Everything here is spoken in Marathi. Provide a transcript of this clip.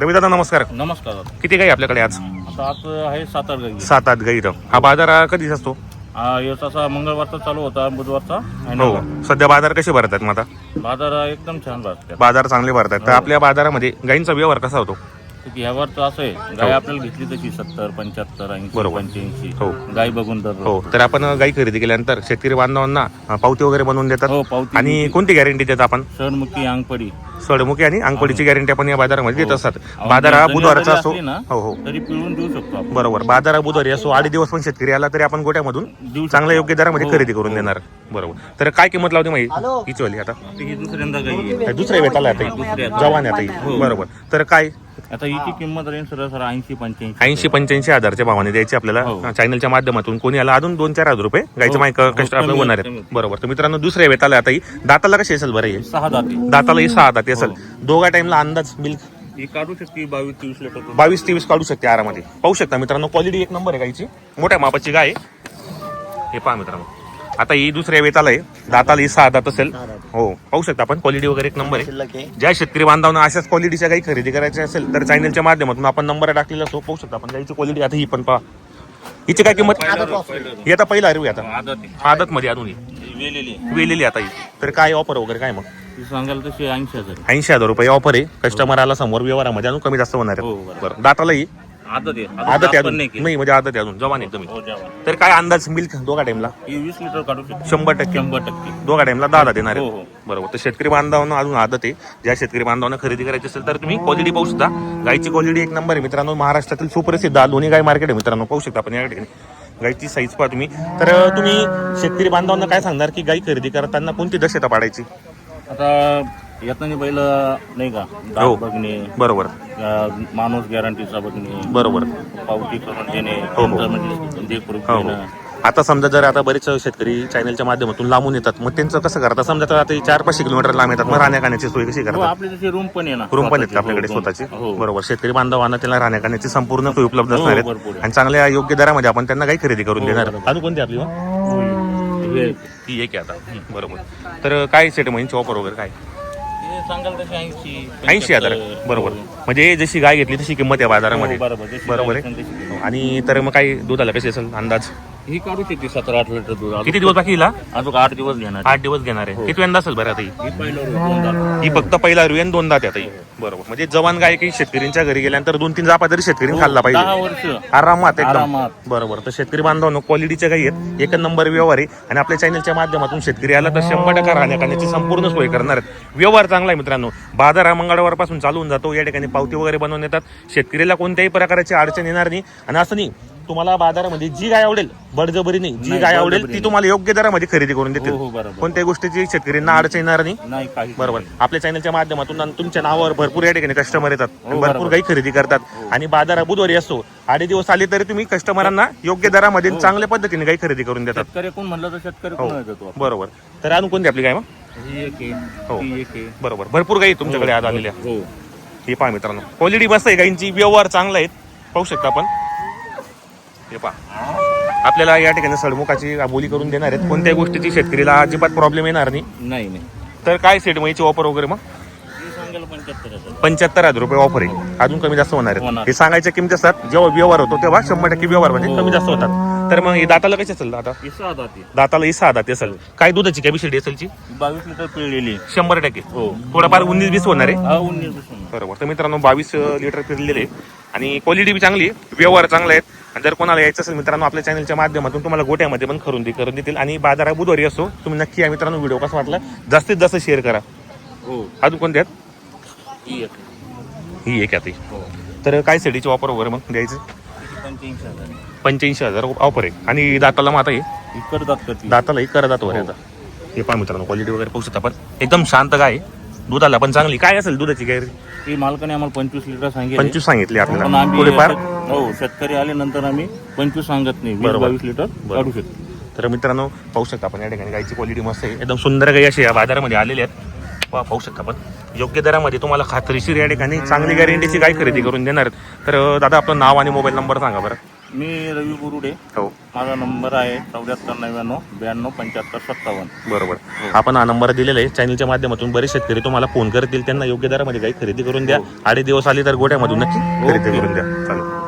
रवी दादा नमस्कार. नमस्कार दादा. किती गाई आपल्याकडे आज? आता आज आहे सात आठ गाई. सात आठ गाई इथं. हा बाजार हा कधीच असतो? हा असा मंगळवारचा चालू होता बुधवारचा. आणि हो. सध्या बाजार कसे भरतात मग आता? बाजार एकदम छान भरतात. बाजार चांगले भरतात. तर आपल्या बाजारामध्ये गाईंचा व्यवहार कसा होतो? ह्यावरचं असं आहे. गाय आपल्याला घेतली तशी सत्तर पंच्याहत्तर ऐंशी बरोबर. पंच्याऐंशी. हो. गाय बघून तर हो. तर आपण गाई खरेदी केल्यानंतर शेतकरी बांधवांना अं, पावती वगैरे बनवून देतात? हो पावती आणि कोणती गॅरंटी देतात आपण? सडमुखी अंगपडी सडमुखी आणि अंकोलीची गॅरंटी आपण या बाजारामध्ये देत असतात. बाजार हा बुधवारचा असो हो हो. तरी पिळून देऊ शकतो बरोबर. बाजार हा बुधवारी असो आठ दिवस पण शेतकरी आला तरी आपण गोट्यामधून. चांगल्या योग्य दरामध्ये हो, खरेदी करून देणार. बरोबर. तर काय किंमत लावते माहिती? हीच वाली आता. ही दुसऱ्यांदा दुसऱ्या वेताला आता ही? जवान आता ही. हो. बरोबर. तर काय? आता हिची किंमत राहील सर सर ऐंशी पंच्याऐंशी. ऐंशी पंच्याऐंशी हजारच्या भावाने द्यायची आपल्याला हो. चॅनलच्या माध्यमातून. कोणी आला अजून दोन चार हजार रुपये गायचं हो. माहिती हो, कष्ट आपलं होणार होतं, आहेत. बरोबर. तर मित्रांनो दुसऱ्या वेताला आता ही. दाताला कशी असेल बरं हे? सहा जाती दाताला ही सहा दाती. असेल. हो. दोघा टाइमला अंदाज मिल्क. ही काढू शकते बावीस तेवीस लिटर. बावीस तेवीस काढू शकते आरामध्ये पाहू शकता मित्रांनो क्वालिटी एक नंबर आहे गायची मोठ्या मापाची गाय. आहे. हे पहा मित्रांनो. आता ही दुसऱ्या वेताला आहे. दाताला ही सहा दात असेल. हो पाहू शकता आपण. क्वालिटी वगैरे एक नंबर आहे. ज्या शेतकरी बांधवांना अशाच क्वालिटीच्या काही खरेदी करायच्या असेल तर चॅनलच्या माध्यमातून आपण नंबर टाकलेला असतो. पाहू शकता आपण गाईची क्वालिटी आता ही पण पहा. हिची काय किंमत? ही आता पहिला अरे आता. आदत मध्ये अजून. वेलेली आता ही. तर काय ऑफर वगैरे काय मग? ती सांगाल तशी ऐंशी हजार आहे. ऐंशी हजार रुपये ऑफर आहे. कस्टमर आला समोर व्यवहारामध्ये अजून कमी जास्त होणार हो, आहे बरोबर. बरं दाताला ही? आदत आहे. आदत आहे अजून. नाही म्हणजे आदत आहे अजून. जवान एकदम हो जेवण तर काय अंदाज मिल्क दोघा टाइमला ही वीस लिटर काढू शकतो. शंभर टक्के. शंभर टक्के. दोघा टाइमला दहा दहा देणार हो, आहे हो. बरोबर. तर शेतकरी बांधवांना अजून आदत आहे. ज्या शेतकरी बांधवांना खरेदी करायची असेल तर तुम्ही क्वालिटी पाहू शकता. गायची क्वालिटी एक नंबर आहे मित्रांनो. महाराष्ट्रातील सुप्रसिद्ध दोन्ही गाय मार्केट आहे मित्रांनो. पाहू शकता आपण या ठिकाणी. गायची साईज पहा तुम्ही. तर अं, तुम्ही शेतकरी बांधवांना काय सांगणार की गाय खरेदी करताना कोणती दक्षता पाडायची? आता येताना बैल नाही का हो. दात बघणे बरोबर अं, माणूस गॅरंटीचा बघणे बरोबर पावती करून देणे हो. त्यांचं म्हणजे देखरेख हो हो देणं. आता समजा जर आता बरेच शेतकरी चॅनलच्या माध्यमातून लांबून येतात मग त्यांचं कसं करतात समजा तर आता चार पाचशे किलोमीटर लांब येतात मग राहण्या खाण्याची सोय कशी हो करतात आपली तशी रूम पण आहे ना रूम पण येतात. आपल्याकडे स्वतःची हो. बरोबर शेतकरी बांधवांना त्याला राहण्या खाण्याची संपूर्ण सोय उपलब्ध हो, असणार आहेत आहे. आणि चांगल्या योग्य दरामध्ये आपण त्यांना काही खरेदी करून देणार. अजून कोणती आपली मग? हे- ती एक आहे आता. बरोबर. तर काय सेट म्हणजे ऑफर वगैरे काय? हे सांगाल तशी ऐंशी. ऐंशी हजार. बरोबर. म्हणजे जशी गाय घेतली तशी किंमत आहे बाजारामध्ये. हो, बरोबर. बरोबर आहे. आणि तर मग काही दुधाला कशी असेल अंदाज? ही काढू शकते सतरा आठ लिटर दूध अजून- किती दिवस बाकी हिला? अजून आठ दिवस घेणार. आठ दिवस घेणार आहे. किती यंदा असेल बरं आता ही? ही पहिलं दोन दात. ही फक्त पहिला रुई आणि दोनदा त्यात बरोबर. म्हणजे जवान गाय की शेतकऱ्यांच्या घरी गेल्यानंतर दोन तीन जापा तरी शेतकरी खाल्ला दहा पाहिजे वर्ष. आरामात एकदम. आरामात. बरोबर. तर शेतकरी बांधवांनो क्वालिटीच्या काही आहेत. एक नंबर व्यवहार. आहे आणि आपल्या चॅनलच्या माध्यमातून शेतकरी आला तर शंभर टक्का राहण्या खाण्याची संपूर्ण सोय करणार आहेत. व्यवहार चांगला आहे मित्रांनो. बाजार हा मंगळवारपासून चालू होऊन जातो. या ठिकाणी पावती वगैरे बनवून येतात. शेतकरीला कोणत्याही प्रकारची अडचण येणार नाही. आणि असं नाही तुम्हाला बाजारामध्ये जी गाय आवडेल बळजबरी नाही जी नाही, गाय आवडेल बळजबरी ती तुम्हाला योग्य दरामध्ये खरेदी करून हो देतील. हो बरोबर. कोणत्याही गोष्टीची शेतकऱ्यांना अडचण येणार नाही. नाही काही बरोबर. आपल्या चॅनलच्या माध्यमातून आणि तुमच्या नावावर भरपूर या ठिकाणी कस्टमर येतात. आणि हो, भरपूर बरोबर. काही खरेदी करतात. आणि बाजार बुधवारी असतो आडे दिवस आले तरी तुम्ही कस्टमरांना योग्य दरामध्ये चांगल्या पद्धतीने काही खरेदी करून देतात. शेतकरी कोण म्हणलं तर शेतकरी हो. कोण देतो बरोबर. तर अजून कोणती आपली काय मग? ही एक आहे. हो. ती एक आहे. बरोबर. भरपूर काही तुमच्याकडे आज आलेल्या. हो. हे पहा मित्रांनो. क्वालिटी मस्त आहे. गाईंची व्यवहार चांगला आहेत. पाहू शकता आपण. हे पहा. आपल्याला या ठिकाणी सडमुखाची बोली करून देणार आहेत. कोणत्याही गोष्टीची शेतकरीला अजिबात प्रॉब्लेम येणार नाही. नाही नाही. तर काय सेट मईची ऑफर वगैरे मग? पंच्याहत्तर हजार. रुपये ऑफर आहे. अजून कमी जास्त होणार आहे होणार. हे सांगायच्या किमती असतात. जेव्हा व्यवहार होतो तेव्हा शंभर टक्के व्यवहार म्हणजे कमी जास्त होतात. तर मग हे दाताला कशी असेल जाती दाताला ही सहा दाती असेल. काय दुधाची कॅपॅसिटी असेलची बावीस लिटर पिळलेली शंभर टक्के. हो. थोडाफार उन्नीस बीस होणार आहे. बरोबर. तर मित्रांनो बावीस लिटर फिरलेले आणि क्वालिटी बी चांगली आहे. व्यवहार चांगला आहेत आणि जर कोणाला यायचं असेल मित्रांनो आपल्या चॅनलच्या माध्यमातून तुम्हाला गोट्यामध्ये पण खरेदी करून देतील. आणि बाजारा बुधवारी असो तुम्ही नक्की या मित्रांनो व्हिडिओ कसा वाटला जास्तीत जास्त शेअर करा. हो. अजून कोणत्या? ही एक. ही एक आता हो. तर काय सेडीची वापर वगैरे मग द्यायचं? ही पंच्याऐंशी हजार आहे. पंच्याऐंशी हजार ऑफर आहे. आणि दाताला हे ही करतात करते. दाताला एक करदात वर आता. हे. पहा मित्रांनो क्वालिटी वगैरे पाहू शकता आपण. एकदम शांत आहे. दुधाला पण चांगली. काय असेल दुधाची काय ही मालकाने आम्हाला पंचवीस लिटर सांगितले. पंचवीस सांगितली पण आपल्याला आम्ही थोडेफार? हो शेतकरी आले नंतर आम्ही पंचवीस सांगत नाही. वीस बरोबर. बावीस लिटर काढू शकतो. तर मित्रांनो पाहू शकता आपण या ठिकाणी गायची क्वालिटी मस्त आहे. एकदम सुंदर गाई अशी या बाजारामध्ये आलेल्या आहेत. पहा पाहू शकता आपण. योग्य दरामध्ये तुम्हाला खात्रीशीर या ठिकाणी चांगली गॅरंटीची गाय खरेदी करून देणार आहेत. तर दादा आपलं नाव आणि मोबाईल नंबर सांगा बरं. मी रवी बुरुडे. हो. माझा नंबर आहे चौऱ्याहत्तर नव्याण्णव ब्याण्णव पंच्याहत्तर सत्तावन्न. बरोबर. आपण हा नंबर दिलेला आहे. चॅनलच्या माध्यमातून बरेच शेतकरी तुम्हाला फोन करतील. त्यांना योग्य दरामध्ये काही खरेदी करून द्या. आडे दिवस आली तर गोट्यामधून नक्की खरेदी करून द्या. चालेल.